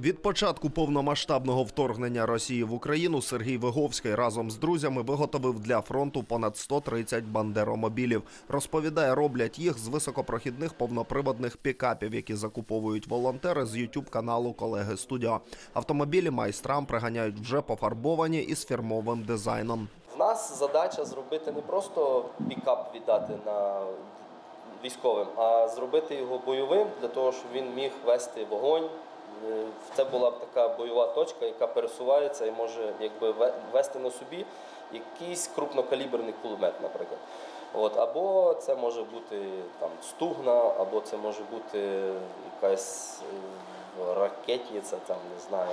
Від початку повномасштабного вторгнення Росії в Україну Сергій Виговський разом з друзями виготовив для фронту понад 130 бандеромобілів. Розповідає, роблять їх з високопрохідних повноприводних пікапів, які закуповують волонтери з youtube каналу колеги Студіо. Автомобілі майстрам приганяють вже пофарбовані із фірмовим дизайном. В нас задача зробити не просто пікап віддати на військовим, а зробити його бойовим для того, щоб він міг вести вогонь. Е, Це була б така бойова точка, яка пересувається і може якби ве- вести на собі якийсь крупнокаліберний кулемет, наприклад. От, або це може бути там стугна, або це може бути якась е, ракетниця, там не знаю,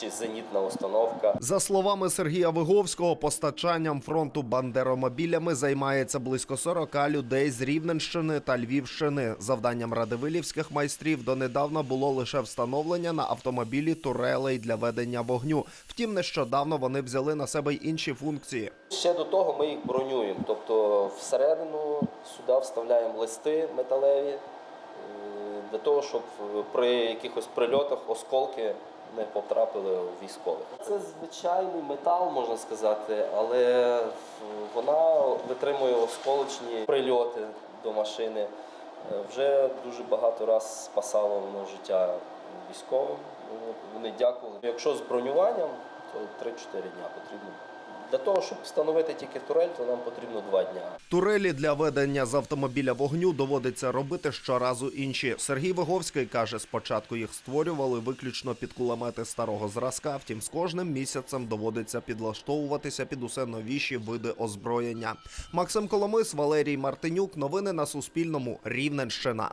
чи зенітна установка. За словами Сергія Виговського, постачанням фронту бандеромобілями займається близько 40 людей з Рівненщини та Львівщини. Завданням радивилівських майстрів донедавна було лише встановлення на автомобілі турелей для ведення вогню. Втім, нещодавно вони взяли на себе й інші функції. Ще до того ми їх бронюємо. Тобто всередину сюди вставляємо листи металеві для того, щоб при якихось прильотах осколки не потрапили у військових. Це звичайний метал, можна сказати, але вона витримує осколочні прильоти до машини. Е, Вже дуже багато раз спасало воно життя військовим. Вони дякували. Якщо з бронюванням, то 3-4 дня потрібно. Для того, щоб встановити тільки турель, то нам потрібно 2 дня. Турелі для ведення з автомобіля вогню доводиться робити щоразу інші. Сергій Виговський каже, спочатку їх створювали виключно під кулемети старого зразка. Втім, з кожним місяцем доводиться підлаштовуватися під усе новіші види озброєння. Максим Коломис, Валерій Мартинюк. Новини на Суспільному. Рівненщина.